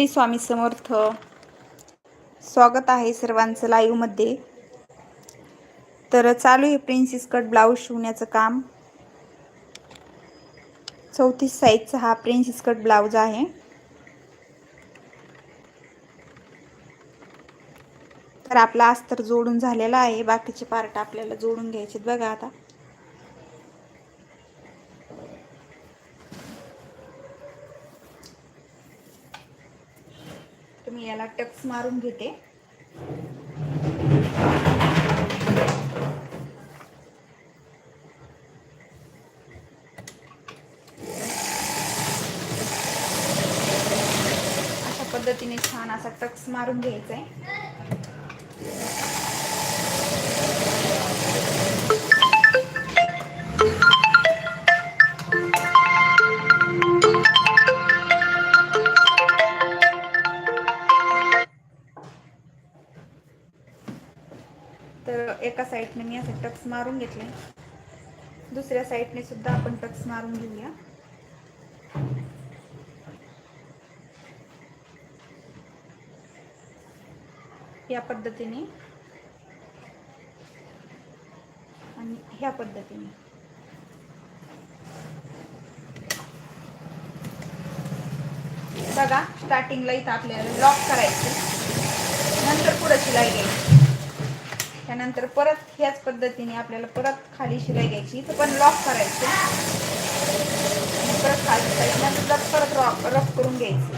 श्री स्वामी समर्थ. स्वागत आहे सर्वांचं लाईव्हमध्ये. तर चालू आहे प्रिन्सेस कट ब्लाऊज शिवण्याचं काम. चौतीस साईजचा हा प्रिन्सेस कट ब्लाऊज आहे. तर आपला अस्तर जोडून झालेला आहे. बाकीचे पार्ट आपल्याला जोडून घ्यायचे बघा आता. मी याला टक्स मारून घेते. अशा पद्धतीने छान असा टक्स मारून घ्यायचा आहे एका साईडने मी असे टक्स मारून घेतले. दुसऱ्या साईडने सुद्धा आपण टक्स मारून घेऊया. या पद्धतीने आणि ह्या पद्धतीने. बघा स्टार्टिंगला इथं आपल्याला लॉक करायचं. नंतर पुढं शिलाई घ्यायची. त्यानंतर परत ह्याच पद्धतीने आपल्याला परत खाली शिलाई घ्यायची. इथं पण लॉक करायचं. परत खाली साईडला सुद्धा परत रॉक रफ करून घ्यायचं.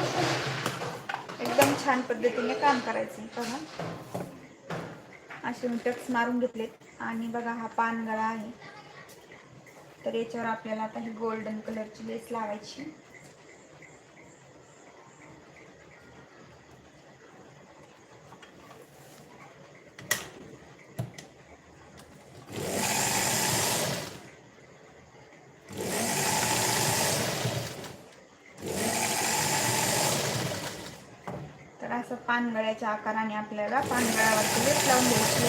एकदम छान पद्धतीने काम करायचं. बघा. असे मी टक्स मारून घेतलेत. आणि बघा हा पानगळा आहे. तर याच्यावर आपल्याला आता ही गोल्डन कलरची लेस लावायची तर असं पानगळ्याच्या आकाराने आपल्याला पानगळ्यावरती लेस लावून द्यायची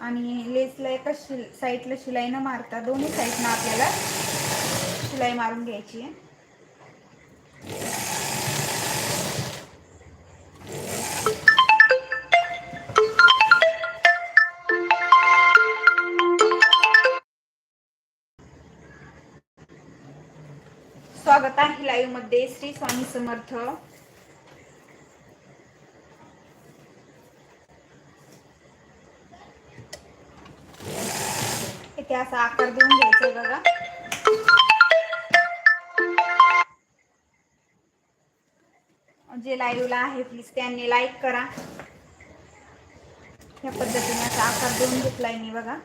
आणि लेसला एका शिल साईडला शिलाई न मारता दोन्ही साईडनं आपल्याला शिलाई मारून घ्यायची आहे. स्वागत आहे लाईव्हमध्ये श्री स्वामी समर्थ. इथे असा आकार देऊन घ्यायचा आहे बघा. जे लाईव्हला आहे प्लीज त्यांनी लाईक करा. या पद्धतीने असा आकार देऊन घेतलाय मी बघा.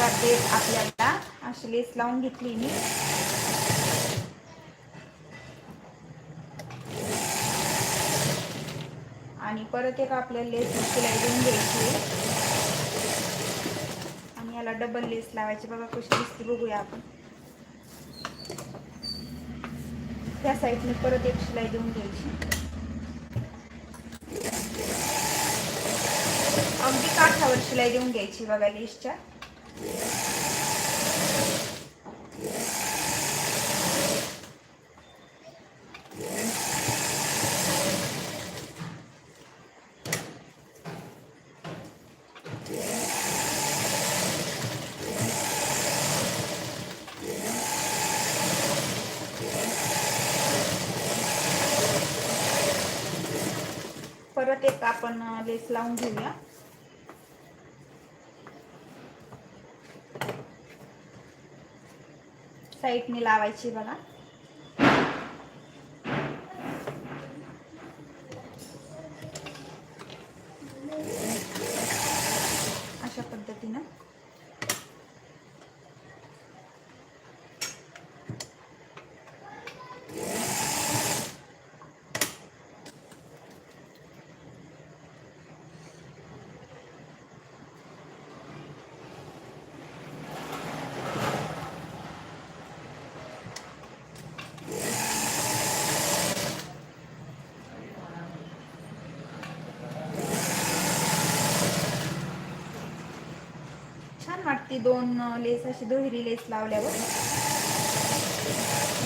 पद्धतीने आपल्याला. अशी लेस लावून घेतली मी. आणि परत एक आपल्याला लेस शिलाई देऊन घ्यायची आणि याला डबल लेस लावायची. बघा कशी दिसते बघूया आपण. त्या साईडने परत एक शिलाई देऊन घ्यायची. अगदी काठावर शिलाई देऊन घ्यायची बघा लेसच्या. परत एक आपण लेस लावून घेऊया. साईडने लावायची बघा. छान वाटते दोन लेस अशी दुहेरी लेस लावल्यावर.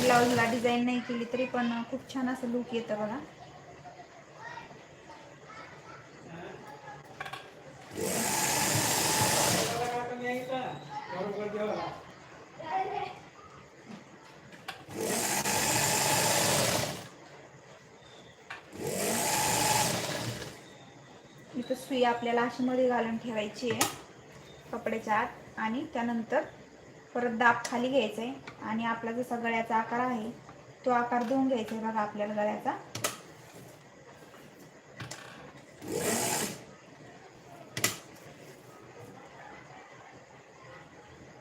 ब्लाऊजला डिझाईन नाही केली तरी पण खूप छान असं लुक येतं बघा. इथं सुई आपल्याला अशी मध्ये घालून ठेवायची आहे. कपड्याच्या आत आणि त्यानंतर परत दाब खाली घ्यायचा आहे आणि आपला जसा गळ्याचा आकार आहे तो आकार देऊन घ्यायचा. आहे बघा आपल्याला गळ्याचा.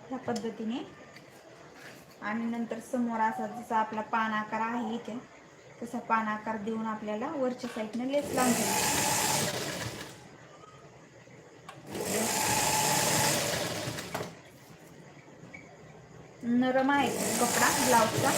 ह्या पद्धतीने. आणि नंतर समोर असा जसा आपला पान आकार आहे इथे तसा पान आकार देऊन आपल्याला वरच्या साईडने लेस लावून नरम आहे. कपडा ब्लाउजचा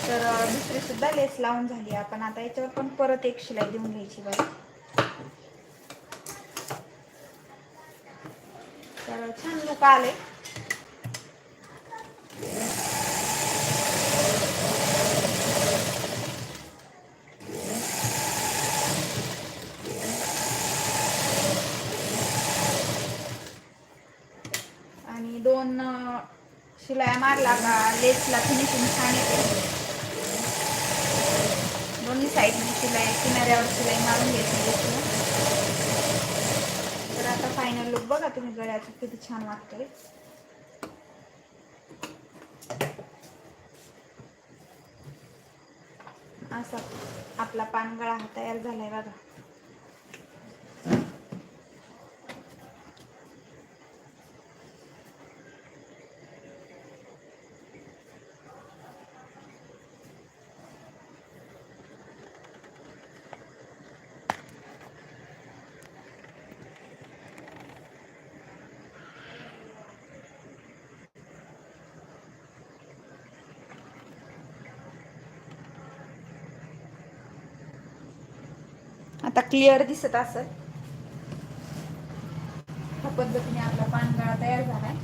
तर दुसरी सुद्धा लेस लावून झाली आपण आता याच्यावर पण परत एक शिलाई देऊन घ्यायची बघा तर छान लुक आले आणि दोन अ, शिलाया मारला का? लेसला फिनिशिंग छान येते. दोन्ही साईडने शिलाई किनाऱ्यावर शिलाई मारून घ्यायची लेसला. तर आता फायनल लुक बघा तुम्ही गळ्याचं किती छान वाटतंय. असा आपला पानगळा हा तयार झालाय बघा. आता क्लिअर दिसत असेल. ह्या पद्धतीने आपला पानगळा तयार झालाय.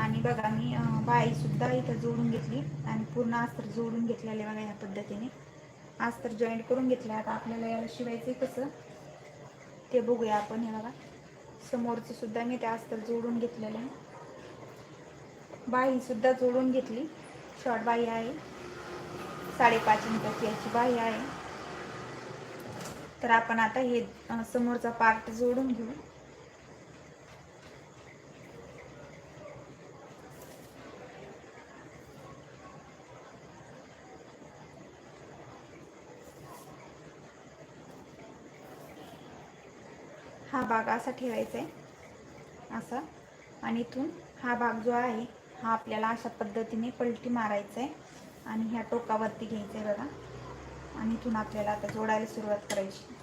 आणि बघा मी बाई सुद्धा इथं जोडून घेतली. आणि पूर्ण अस्तर जोडून घेतलेले बघा ह्या पद्धतीने. अस्तर जॉईंट करून घेतलं आता आपल्याला याला शिवायचं कसं? ते बघूया आपण हे बघा. समोरचं सुद्धा मी त्या अस्तर जोडून घेतलेलं आहे. बाई सुद्धा जोडून घेतली. शॉर्ट बाई आहे. साडेपाच इंचाची याची बाई आहे. तर आपण आता हे समोरचा पार्ट जोडून घेऊ. हा भाग असा ठेवायचा आहे असा. आणि इथून हा भाग जो आहे हा आपल्याला अशा पद्धतीने पलटी मारायचा आहे आणि ह्या टोकावरती घ्यायचं आहे बघा. आणि इथून आपल्याला आता जोडायला सुरुवात करायची.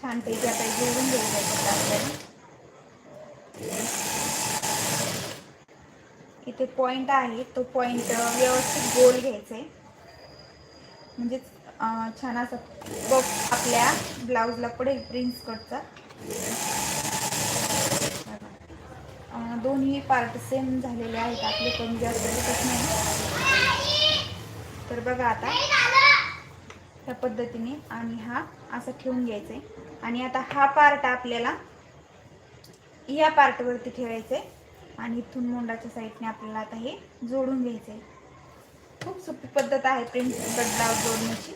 छानपैकी आता हे जोडून घ्यायचं आपल्याला. इथे पॉइंट आहे तो पॉइंट व्यवस्थित गोल घ्यायचा आहे म्हणजेच छान असं बघ आपल्या ब्लाऊजला पडेल प्रिन्स कटचा दोन्ही पार्ट सेम झालेले आहेत आपले कमी जास्त दिसत नाही. तर बघा आता. ह्या पद्धतीने आणि हा असा ठेवून घ्यायचा आहे आणि आता हा पार्ट आपल्याला या पार्टवरती ठेवायचा आहे आणि इथून मोंडाच्या साईडने आपल्याला आता हे जोडून घ्यायचं आहे खूप सोपी पद्धत आहे प्रिंट कट जोडण्याची.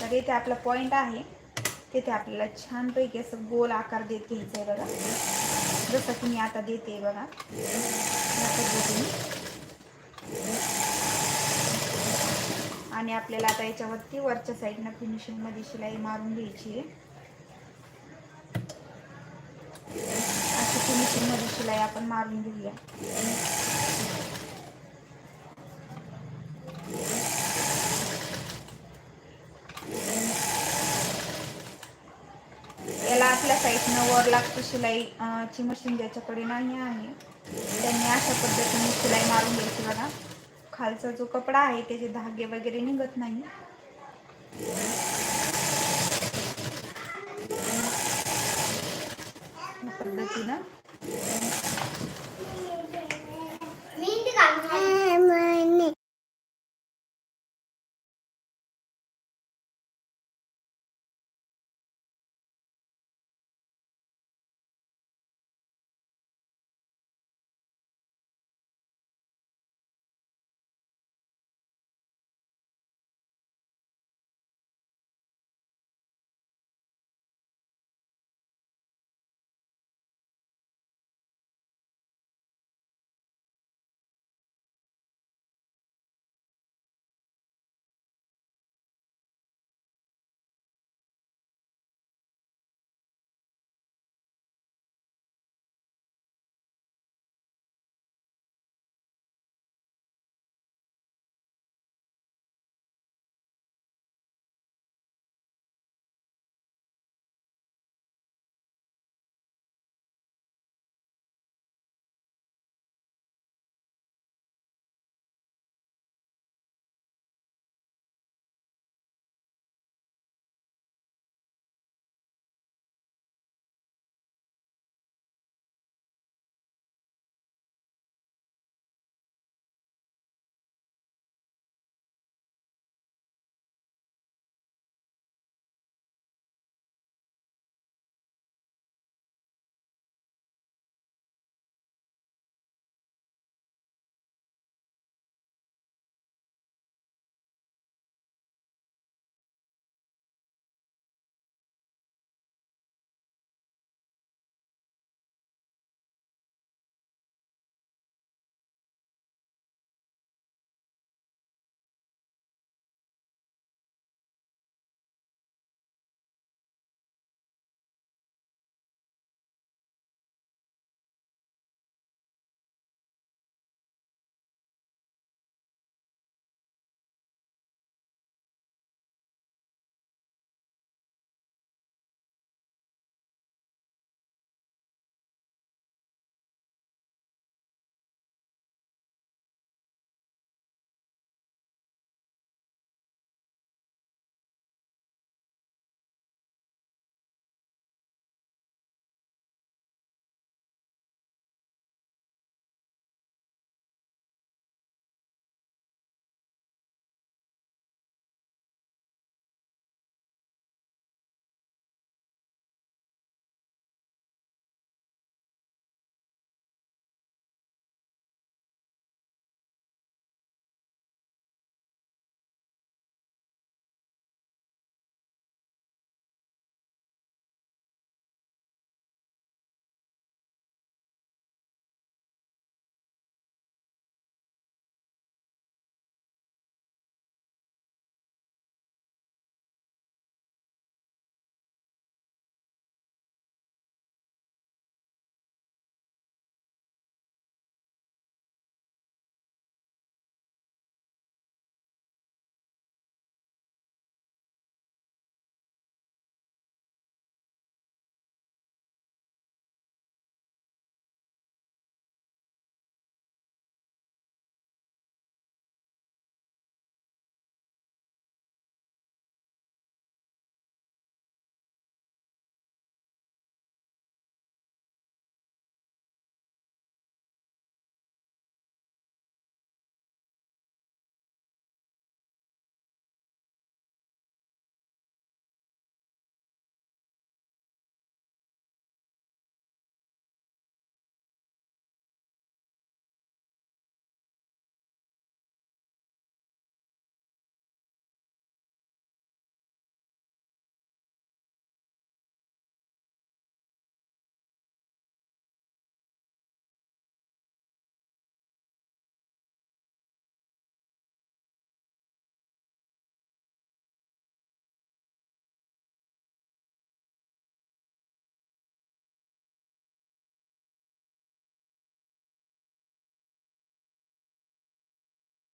तर इथे आपला पॉइंट आहे. तिथे आपल्याला छानपैकी असं गोल आकार देत घ्यायचा आहे बघा. जसं की मी आता देते बघा. या पद्धतीने आणि आपल्याला आता याच्यावरती वरच्या साईडनं फिनिशिंगमध्ये शिलाई मारून घ्यायची आहे. अशी फिनिशिंगमध्ये शिलाई आपण मारून घेऊया. नऊवार वर लागतं शिलाई ची मशीन ज्याच्याकडे नाही आहे. त्यांनी अशा पद्धतीने शिलाई मारून घ्यायची बघा. खालचा जो कपडा आहे त्याचे धागे वगैरे निघत नाही. पद्धतीनं